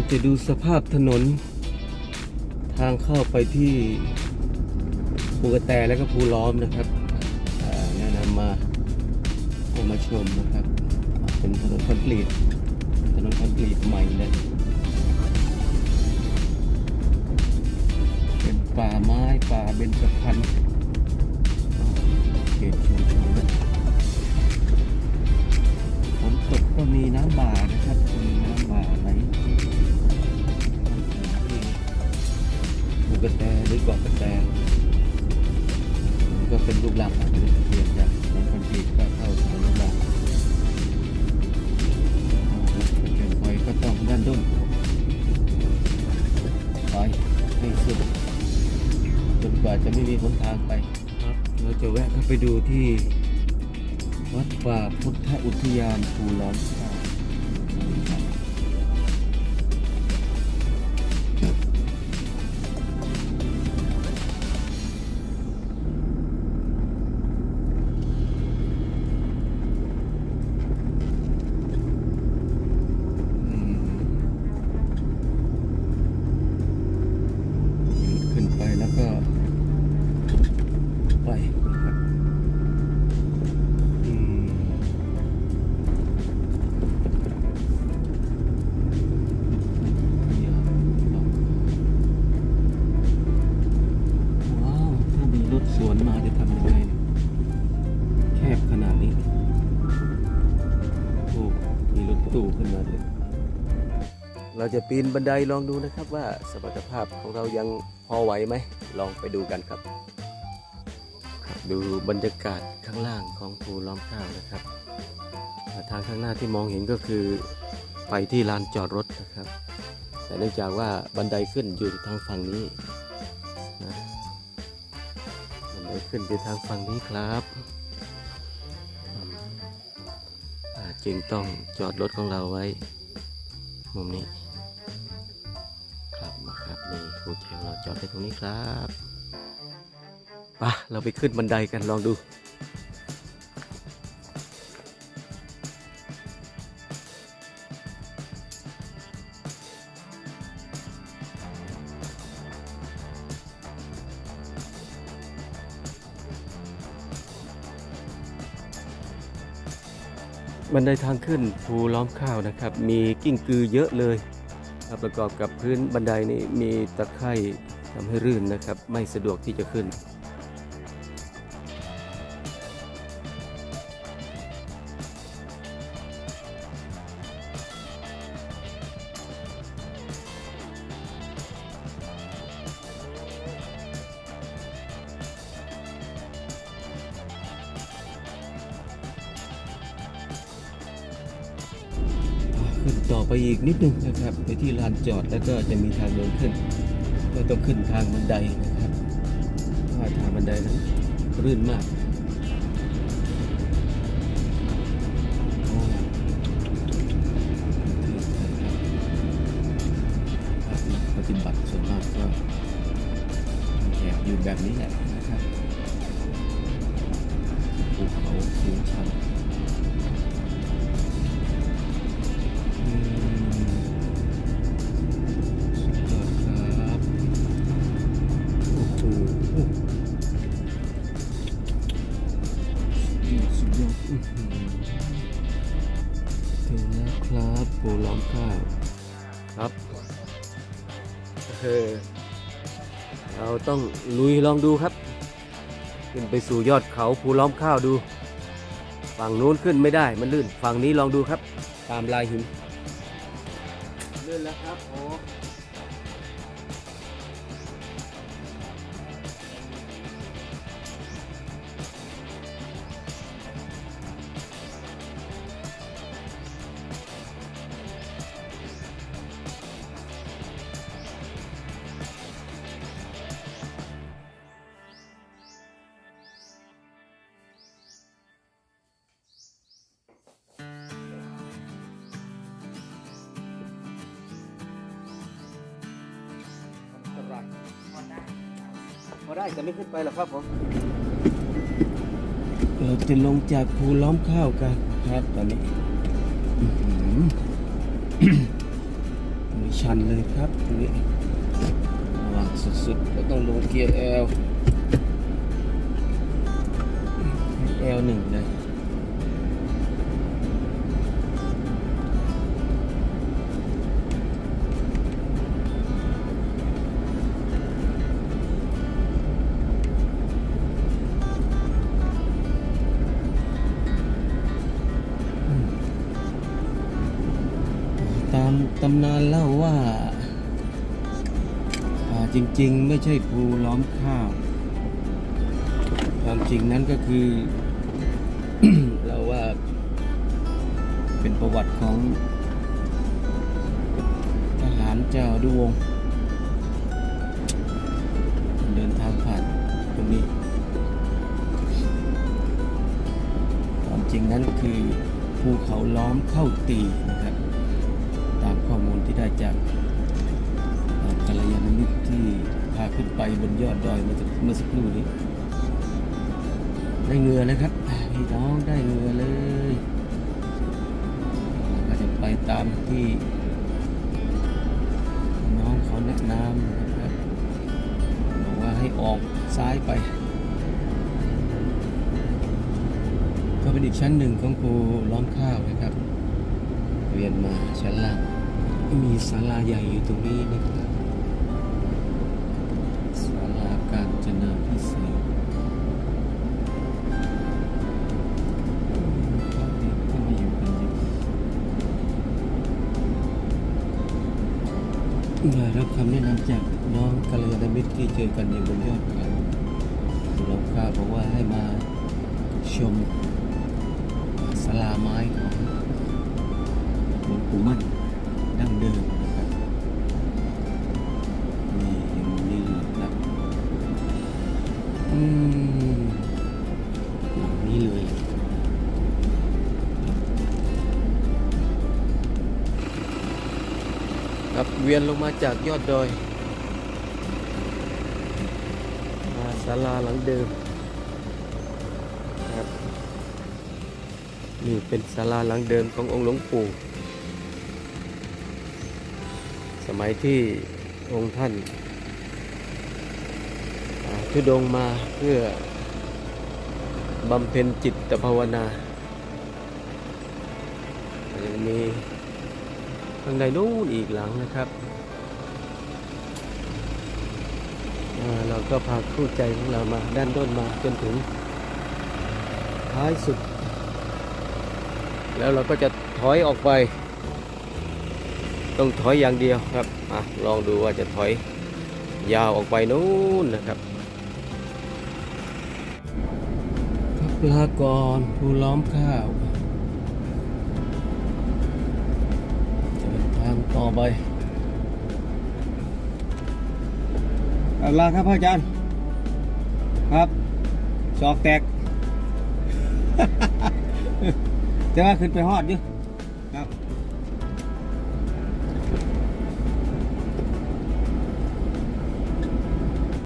เราจะดูสภาพถนน ทางเข้าไปที่ภูกระแตและก็ภูล้อมนะครับแนะนำมาให้มาชมนะครับ เป็นถนนคอนกรีตถนนคอนกรีตใหม่เลยเป็นป่าไม้ป่าเบญจพรรณเขตชุมชนนะฝนตกก็มีน้ำบ่านะครับมีน้ำบ่าไหล กระแตหรือเกาะกระแตมันก็เป็นรูปร่างอาจจะเปลี่ยนจากถนนคอนกรีตก็เข้าถนนรูปร่างเกินไปก็ต้องด้านด้นไปให้สุดจนกว่าจะไม่มีหนทางไปครับเราจะแวะเข้าไปดูที่ วัดป่าพุทธอุทยานภูล้อมข้าวครับ มีรถตู้ขึ้นมาด้วยเราจะปีนบันไดลองดูนะครับว่าสมรรถภาพของเรายังพอไหวไหม ลองไปดูกันครับครับ ดูบรรยากาศข้างล่างของภูล้อมข้าวนะครับอ่าทางข้างหน้าที่มองเห็นก็คือไปที่ลานจอดรถนะครับ แต่เนื่องจากว่าบันไดขึ้นอยู่ทางฝั่งนี้นะบันไดขึ้นอยู่ทางฝั่งนี้ครับ จึงต้องจอดรถของเราไว้ มุมนี้ ครับมาครับนี่ครูแจงเราจอดไปตรงนี้ครับไปะเราไปขึ้นบันไดกันลองดู บันไดทางขึ้นภูล้อมข้าวนะครับ มีกิ้งกือเยอะเลย ประกอบกับพื้นบันไดนี่มีตะไคร่ทำให้รื่นนะครับ ไม่สะดวกที่จะขึ้น ขึ้นต่อไปอีกนิดนึงนะครับ ไปที่ลานจอดแล้วก็จะมีทางเดินขึ้น ก็ต้องขึ้นทางบันไดนะครับเพราะว่าทางบันไดนั้นรื่นมากรับนักปฏิบัติส่วนมากก็แอบอยู่แบบนี้แหละ เราต้องลุยลองดูครับ ขึ้นไปสู่ยอดเขาภูล้อมข้าวดู ฝั่งนู้นขึ้นไม่ได้มันลื่น ฝั่งนี้ลองดูครับ ตามลายหิน ลื่นแล้วครับโอ้ พอได้แต่ไม่ขึ้นไปหรอกครับผมเราจะลงจากภูล้อมข้าวกันครับตอนนี้อื้อหือมือชันเลยครับตรงนี้ระวังสุดๆก็ต้องลงเกียร์ L L หนึ่งเลย ตำนานเล่าว่าจริงๆ ไม่ใช่ภูล้อมข้าวความจริงนั้นก็คือ เราว่าเป็นประวัติของทหารเจ้าดุวง เดินทางผ่านตรงนี้ ความจริงนั้นคือภูเขาล้อมเข้าตีนะครับามข้อมูลที่ได้จากกัลยาณมิตรที่พาขึ้นไปบนยอดดอยเมื่อสักครู่นี้ ได้เงือเลยครับ พี่น้องได้เงือเลยเราก็จะไปตามที่ น้องเขาแนะนำนะครับบอกว่าให้ออกซ้ายไปก็เป็นอีกชั้นหนึ่งของภูล้อมข้าวนะครับ เวียนมาชั้นล่าง มีศาลาใหญ่อยู่ตรงนี้นะครับศาลาการจนาพิเศษกพระเอกก็มาอยู่กันเยอะได้รับคำแนะนำจากน้องกัลยาณมิตรที่เจอกันอยู่บนยอดเขาภูล้อมข้าวบอกว่าให้มาชมศาลาไม้ของ ครับเวียนลงมาจากยอดดอยมาศาลาหลังเดิมครับนี่เป็นศาลาหลังเดิมขององค์หลวงปู่ สมัยที่องค์ท่านทุดงมาเพื่อบำเพ็ญจิตภาวนายังมี ข้างในนู้นอีกหลังนะครับเราก็พาคู่ใจของเรามาด้านต้นมาจนถึงท้ายสุด แล้วเราก็จะถอยออกไป ต้องถอยอย่างเดียวครับอลองดูว่าจะถอยยาวออกไปนู้นนะครับครับลาก่อนผู้ล้อมข้าว ต่อไปเอาลาครับพ่ออาจารย์ ครับจอกแตก แต่ว่าขึ้นไปฮอดอยู่